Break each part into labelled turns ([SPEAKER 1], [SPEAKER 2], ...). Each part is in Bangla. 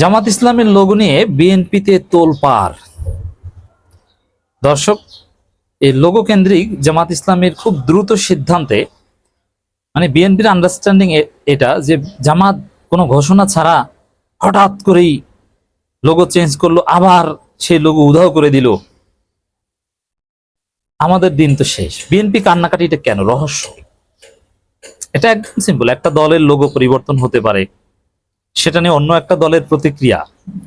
[SPEAKER 1] জামাত ইসলামের লোগো নিয়ে বিএনপিতে তোলপার দর্শক, এই লোগো কেন্দ্রিক জামাত ইসলামের খুব দ্রুত সিদ্ধান্তে মানে বিএনপির আন্ডারস্ট্যান্ডিং এটা যে জামাত কোনো ঘোষণা ছাড়া হঠাৎ করেই লোগো চেঞ্জ করল, আবার সেই লোগো উধাও করে দিল। আমাদের দিন তো শেষ। বিএনপি কান্নাকাটি এটা কেন? রহস্য। এটা একদম সিম্পল একটা দলের লোগো পরিবর্তন হতে পারে। সেটা নিয়ে অন্য একটা দলের প্রতিক্রিয়া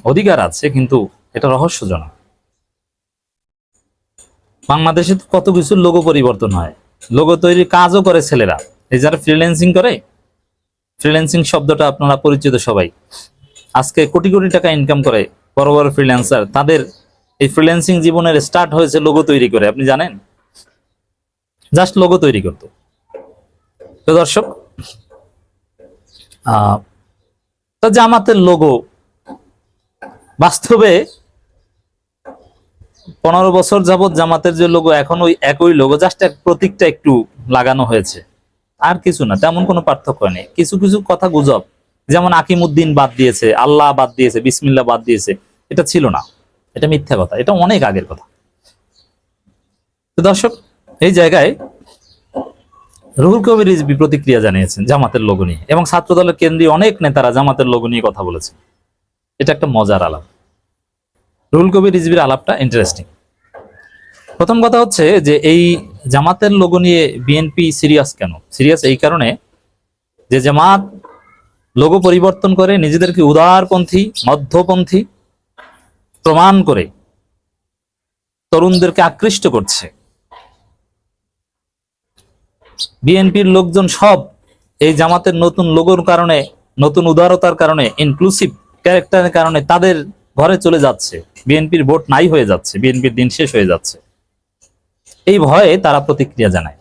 [SPEAKER 1] অধিকার আছে, কিন্তু এটা রহস্যজনক। বাংলাদেশে তো কত কিছু লোগো পরিবর্তন হয়। লোগো তৈরির কাজও করে ছেলেরা। এই যারা ফ্রিল্যান্সিং করে ফ্রিল্যান্সিং শব্দটা আপনারা পরিচিত সবাই। আজকে কোটি কোটি টাকা ইনকাম করে বড় বড় ফ্রিল্যান্সার তাদের এই ফ্রিল্যান্সিং জীবনের স্টার্ট হয়েছে লোগো তৈরি করে। আপনি জানেন? জাস্ট লোগো তৈরি করতো। তো দর্শক আহ জামাতের লোগো বাস্তবে পনেরো বছর যাবত জামাতের যে লোগো এখন ওই একই লোগো জাস্ট এক প্রতীকটা একটু লাগানো হয়েছে। আর কিছু না, তেমন কোনো পার্থক্য নেই। কিছু কিছু কথা গুজব। যেমন আকিমুদ্দিন বাদ দিয়েছে, আল্লাহ বাদ দিয়েছে বিসমিল্লা বাদ দিয়েছে। এটা ছিল না। এটা মিথ্যা কথা। এটা অনেক আগের কথা। তো দর্শক, এই জায়গায় রুহুল কবির রিজভি প্রতিক্রিয়া জানিয়েছেন জামাতের লোগো নিয়ে। এবং ছাত্র দলের কেন্দ্রীয় অনেক নেতারা জামাতের লোগো নিয়ে কথা বলেছে এটা একটা মজার আলাপ। রুহুল কবির রিজবির আলাপটা ইন্টারেস্টিং প্রথম কথা হচ্ছে যে এই জামাতের লোগো নিয়ে বিএনপি সিরিয়াস কেন? সিরিয়াস এই কারণে যে জামাত লোগো পরিবর্তন করে নিজেদেরকে উদারপন্থী, মধ্যপন্থী প্রমাণ করে তরুণদেরকে আকৃষ্ট করছে। বিএনপির লোকজন সব এই জামাতের নতুন লোগোর কারণে, নতুন উদারতার কারণে ইনক্লুসিভ ক্যারেক্টারের কারণে তাদের ঘরে চলে যাচ্ছে। বিএনপির ভোট নাই হয়ে যাচ্ছে, বিএনপির দিন শেষ হয়ে যাচ্ছে। এই ভয়ে তারা প্রতিক্রিয়া জানায়।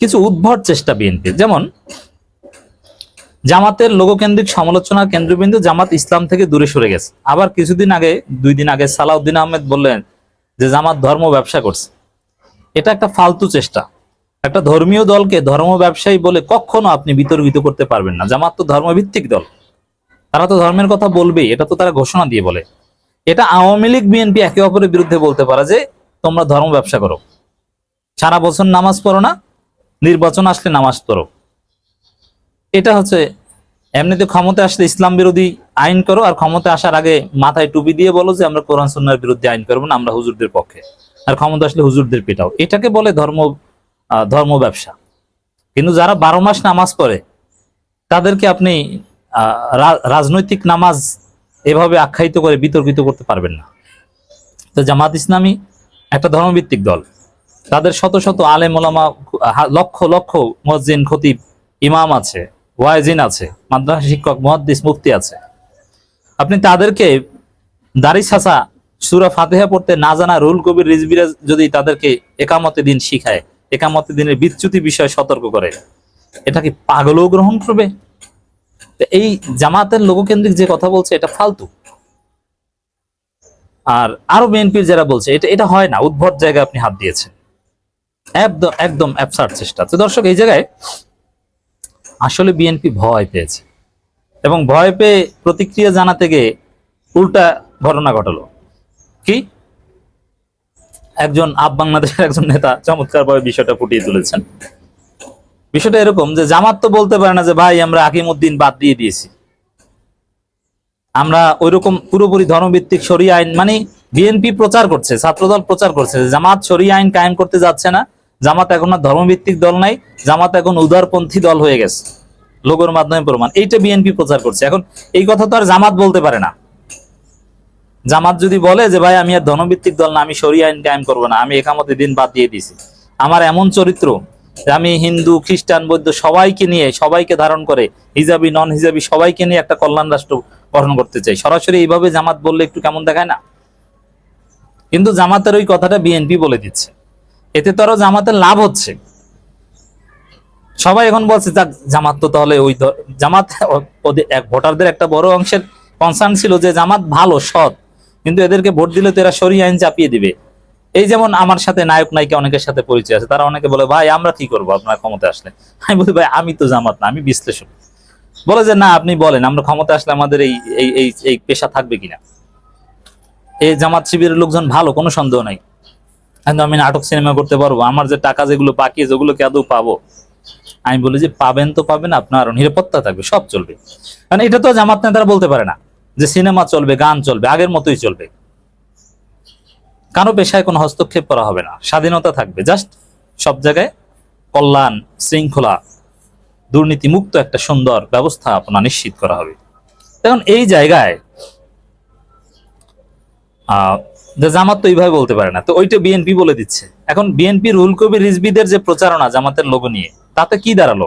[SPEAKER 1] কিছু উদ্ভট চেষ্টা বিএনপির, যেমন জামাতের লোককেন্দ্রিক সমালোচনা কেন্দ্রবিন্দু জামাত ইসলাম থেকে দূরে সরে গেছে। আবার কিছুদিন আগে, দুই দিন আগে সালাউদ্দিন আহমেদ বললেন যে জামাত ধর্ম ব্যবসা করছে। এটা একটা ফালতু চেষ্টা। একটা ধর্মীয় দলকে ধর্ম ব্যবসায়ী বলে কখনো আপনি বিতর্কিত করতে পারবেন না। জামাত তো ধর্মভিত্তিক দল। তারা তো ধর্মের কথা বলবেই, এটা তো তারা ঘোষণা দিয়ে বলে। এটা আওয়ামী লীগ, বিএনপি একে অপরের বিরুদ্ধে বলতে পারে যে, তোমরা ধর্ম ব্যবসা করো। সারা বছর নামাজ পড়ো না, নির্বাচন আসলে নামাজ পড়ো। এটা হচ্ছে, এমনিতে ক্ষমতা আসলে ইসলাম বিরোধী আইন করো, আর ক্ষমতা আসার আগে মাথায় টুপি দিয়ে বলো যে, আমরা কোরআন সন্ন্যার বিরুদ্ধে আইন করব না, আমরা হুজুরদের পক্ষে। আর ক্ষমতা আসলে হুজুরদের পেটাও। এটাকে বলে ধর্ম ধর্ম ব্যবসা। কিন্তু যারা বারো মাস নামাজ পড়ে, তাদেরকে আপনি রাজনৈতিক নামাজ এভাবে আখ্যায়িত করে বিতর্কিত করতে পারবেন না। তো জামাত ইসলামী একটা ধর্মভিত্তিক দল। তাদের শত শত আলেম ওলামা লক্ষ লক্ষ মসজিদ খতিব, ইমাম আছে, ওয়াইজিন আছে, মাদ্রাসা শিক্ষক, মুহাদ্দিস, মুফতি আছে। আপনি তাদেরকে দাড়ি ছাসা সুরা ফাতেহা পড়তে না জানা রুল কবির রিজবিরা যদি তাদেরকে একামতে দিন শিখায় একামতে দিনের বিচ্যুতি বিষয়ে সতর্ক করে। এটা কি পাগলও গ্রহণ করবে? এই জামাতের লোককেন্দ্রিক যে কথা বলছে, এটা ফালতু। আর আরও বিএনপির যারা বলছে, এটা এটা হয় না। উদ্ভট জায়গায় আপনি হাত দিয়েছেন। একদম একদম অ্যাবসার্ড চেষ্টা। তো দর্শক, এই জায়গায় আসলে বিএনপি ভয় পেয়েছে। এবং ভয় পেয়ে প্রতিক্রিয়া জানাতে গিয়ে উল্টা ঘটনা ঘটলো। কি? একজন আপ বাংলাদেশের একজন নেতা চমৎকারভাবে বিষয়টা ফুটিয়ে তুলেছেন। বিষয়টা এরকম যে জামাত তো বলতে পারে না যে, ভাই, আমরা আকিমুদ্দিন বাদ দিয়ে দিয়েছি। আমরা ওইরকম পুরোপুরি ধর্মভিত্তিক সরিয়া আইন মানে বিএনপি প্রচার করছে, ছাত্রদল প্রচার করছে জামাত সরিয়া আইন কায়েম করতে যাচ্ছে না। জামাত এখন আর ধর্মভিত্তিক দল নাই, জামাত এখন উদারপন্থী দল হয়ে গেছে। লোগোর মাধ্যমে প্রমাণ। এইটা বিএনপি প্রচার করছে। এখন এই কথা তো আর জামাত বলতে পারে না। জামাত যদি বলে যে, ভাই, আমি আর ধনভিত্তিক দল না, আমি সরিয়া আইন কায়েম করব না, আমি একামতে দিন বাদ দিয়ে দিছি আমার এমন চরিত্র, আমি হিন্দু, খ্রিস্টান, বৌদ্ধ সবাইকে নিয়ে, সবাইকে ধারণ করে, হিজাবি নন হিজাবি সবাইকে নিয়ে একটা কল্যাণ রাষ্ট্র গঠন করতে চাই। সরাসরি এইভাবে জামাত বললে একটু কেমন দেখায় না? কিন্তু জামাতের ওই কথাটা বিএনপি বলে দিচ্ছে। এতে তো আরও জামাতের লাভ হচ্ছে। সবাই এখন বলছে, যাক, জামাত তো তাহলে ওই জামাত ভোটারদের একটা বড় অংশের কনসার্ন ছিল যে, জামাত ভালো, সৎ। কিন্তু এদেরকে ভোট দিলে তো এরা সরিয়ে আইন চাপিয়ে দিবে। এই যেমন আমার সাথে নায়ক নায়িকা অনেকের সাথে পরিচয় আছে, তারা অনেকে বলে, ভাই, আমরা কি করব? আপনার ক্ষমতা আসলে। আমি বলি, ভাই, আমি তো জামাত না, আমি বিশ্লেষক। বলে যে, না, আপনি বলেন, আমরা ক্ষমতা আসলে আমাদের এই এই এই পেশা থাকবে কিনা? এই জামাত শিবিরের লোকজন ভালো, কোনো সন্দেহ নাই। কিন্তু আমি নাটক, সিনেমা করতে পারব, আমার যে টাকা যেগুলো বাকি যেগুলো কি আদৌ পাবো? আমি বলি যে, পাবেন তো পাবেন, আপনার নিরাপত্তা থাকবে, সব চলবে। কারণ এটা তো জামাত নেতারা বলতে পারে না। যে সিনেমা চলবে গান চলবে আগের মতোই চলবে। কারও পেশায় কোনো হস্তক্ষেপ করা হবে না। স্বাধীনতা থাকবে। জাস্ট সব জায়গায় কল্যাণ শৃঙ্খলা দুর্নীতি মুক্ত একটা সুন্দর ব্যবস্থা আপনার নিশ্চিত করা হবে। এখন এই জায়গায় আহ, জামাত তো এইভাবে বলতে পারে না। তো ওইটা বিএনপি বলে দিচ্ছে। এখন বিএনপি রুল কবির রিজবিদের যে প্রচারণা জামাতের লোগো নিয়ে তাতে কি দাঁড়াল?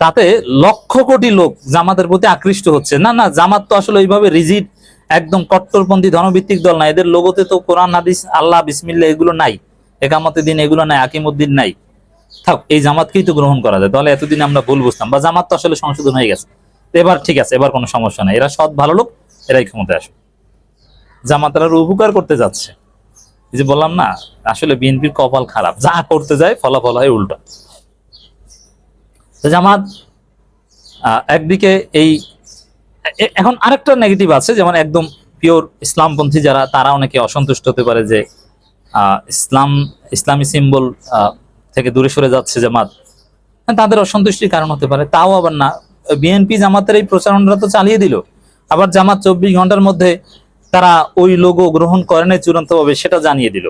[SPEAKER 1] তাতে লক্ষ কোটি লোক জামাতের প্রতি আকৃষ্ট হচ্ছে। না না, জামাত তো আসলে ওইভাবে রিজিট একদম কট্টরপন্থী ধনভিত্তিক দল না এদের লোগোতে তো কোরআন, হাদিস, আল্লাহ বিসমিল্লা এগুলো নাই। একামতের দিন এগুলো নাই আকিমুদ্দিন নাই। থাক, এই জামাতকেই তো গ্রহণ করা যায়। তাহলে এতদিন আমরা ভুল বুঝতাম। বা জামাত তো আসলে সংশোধন হয়ে গেছে। এবার ঠিক আছে, এবার কোনো সমস্যা নাই। এরা সৎ, ভালো লোক, এরাই ক্ষমতায় আসবে জামাতারা উপকার করতে যাচ্ছে। এই যে বললাম না, আসলে বিএনপির কপাল খারাপ। যা করতে যায় ফলাফল হয় উল্টা। জামাত একদিকে এই এখন আরেকটা নেগেটিভ আছে যেমন একদম পিওর ইসলামপন্থী যারা তারা অনেকে অসন্তুষ্ট হতে পারে যে ইসলাম ইসলামী সিম্বল থেকে দূরে সরে যাচ্ছে জামাত। হ্যাঁ, তাদের অসন্তুষ্টির কারণ হতে পারে তাও আবার না। বিএনপি জামাতের এই প্রচারণটা তো চালিয়ে দিল। আবার জামাত চব্বিশ ঘণ্টার মধ্যে তারা ওই লোগো গ্রহণ করেনি চূড়ান্তভাবে সেটা জানিয়ে দিল।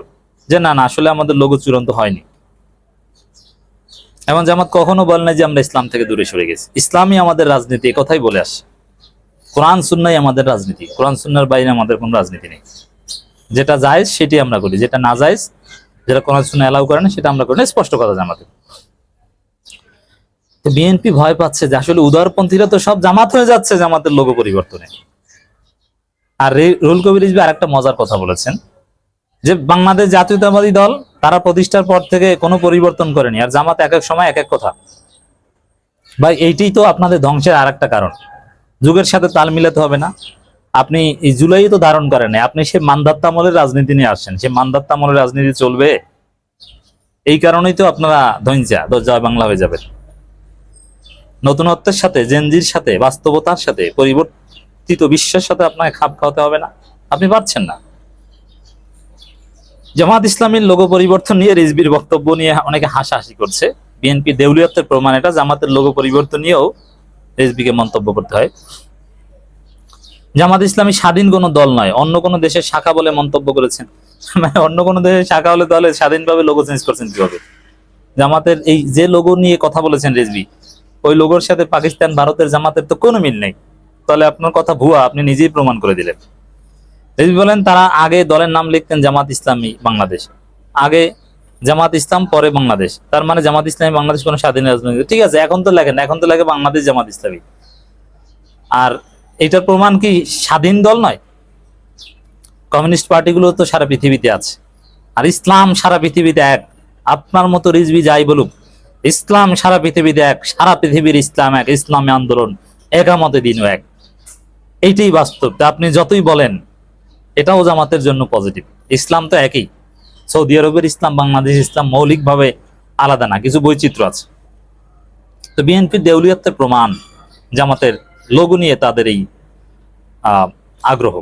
[SPEAKER 1] যে না না আসলে আমাদের লোগো চূড়ান্ত হয়নি। এবং জামাত কখনো বলে না যে আমরা ইসলাম থেকে দূরে সরে গেছি। ইসলামই আমাদের রাজনীতি কথাই বলে আসে। কোরআন, সুন্নাই আমাদের রাজনীতি। কোরআন, সুন্নার বাইরে আমাদের কোনো রাজনীতি নেই। যেটা জায়েজ, সেটি আমরা করি। যেটা না জায়েজ, যেটা কোরআন সুন্না অ্যালাউ করে না, সেটা আমরা করি না। স্পষ্ট কথা জামাতে। তো বিএনপি ভয় পাচ্ছে যে আসলে উদারপন্থীরা তো সব জামাত হয়ে যাচ্ছে, জামাতের লোগো পরিবর্তনে। আর রুল কবির রিজভী আরেকটা মজার কথা বলেছেন। যে বাংলাদেশ জাতীয়তাবাদী দল, তারা প্রতিষ্ঠার পর থেকে কোনো পরিবর্তন করেনি। আর জামাত এক এক সময় এক এক কথা। ভাই, এইটাই তো আপনাদের ধ্বংসের আর একটা কারণ। যুগের সাথে তাল মিলাতে হবে না। আপনি এই জুলাই তো ধারণ করেন আপনি সে মান্দাত্তামলের রাজনীতি নিয়ে আসছেন। সে মান্দাত্তামলের রাজনীতি চলবে। এই কারণেই তো আপনারা ধৈঞ্জা জয় বাংলা হয়ে যাবেন। নতুনত্বের সাথে জেনজির সাথে, বাস্তবতার সাথে, পরিবর্তিত বিশ্বের সাথে আপনাকে খাপ খাওয়াতে হবে না। আপনি পারছেন না। জামাত ইসলামীর লোগো পরিবর্তন নিয়ে রিজবির বক্তব্য নিয়ে অনেকে হাসাহাসি করছে। বিএনপি দেউলিয়তের প্রমাণ এটা, জামাতের লোগো পরিবর্তন নিয়েও রিজবিকে মন্তব্য করতে হয়। জামাত ইসলামী স্বাধীন কোনো দল নয়, অন্য কোনো দেশের শাখা বলে মন্তব্য করেছেন। মানে অন্য কোনো দেশের শাখা হলে তাহলে স্বাধীনভাবে লোগো চেঞ্জ করছেন কীভাবে? জামাতের এই যে লোগো নিয়ে কথা বলেছেন রেজবি ওই লোগোর সাথে পাকিস্তান, ভারতের জামাতের তো কোনো মিল নেই। তাহলে আপনার কথা ভুয়া, আপনি নিজেই প্রমাণ করে দিলেন। রেজবি বলেন, তারা আগে দলের নাম লিখতেন জামাত ইসলামী বাংলাদেশ। আগে জামাত ইসলাম, পরে বাংলাদেশ। তার মানে জামাত ইসলামী বাংলাদেশ কোনো স্বাধীন রাজনীতি ঠিক আছে, এখন তো লেখেন, এখন তো লাগে বাংলাদেশ জামাত ইসলামী। আর এটার প্রমাণ কি স্বাধীন দল নয়? কমিউনিস্ট পার্টিগুলো তো সারা পৃথিবীতে আছে। আর ইসলাম সারা পৃথিবীতে এক। আপনার মতো রিজবি যাই বলুক, ইসলাম সারা পৃথিবীতে এক, সারা পৃথিবীর ইসলাম এক, ইসলামী আন্দোলন একামতে দিনও এক। এইটাই বাস্তব। তা আপনি যতই বলেন এটাও জামাতের জন্য পজিটিভ ইসলাম তো একই। সৌদি আরবের ইসলাম, বাংলাদেশ ইসলাম মৌলিকভাবে আলাদা না, কিছু বৈচিত্র্য আছে। তো বিএনপির দেউলিয়াতের প্রমাণ জামাতের লোগো নিয়ে তাদের এই আগ্রহ।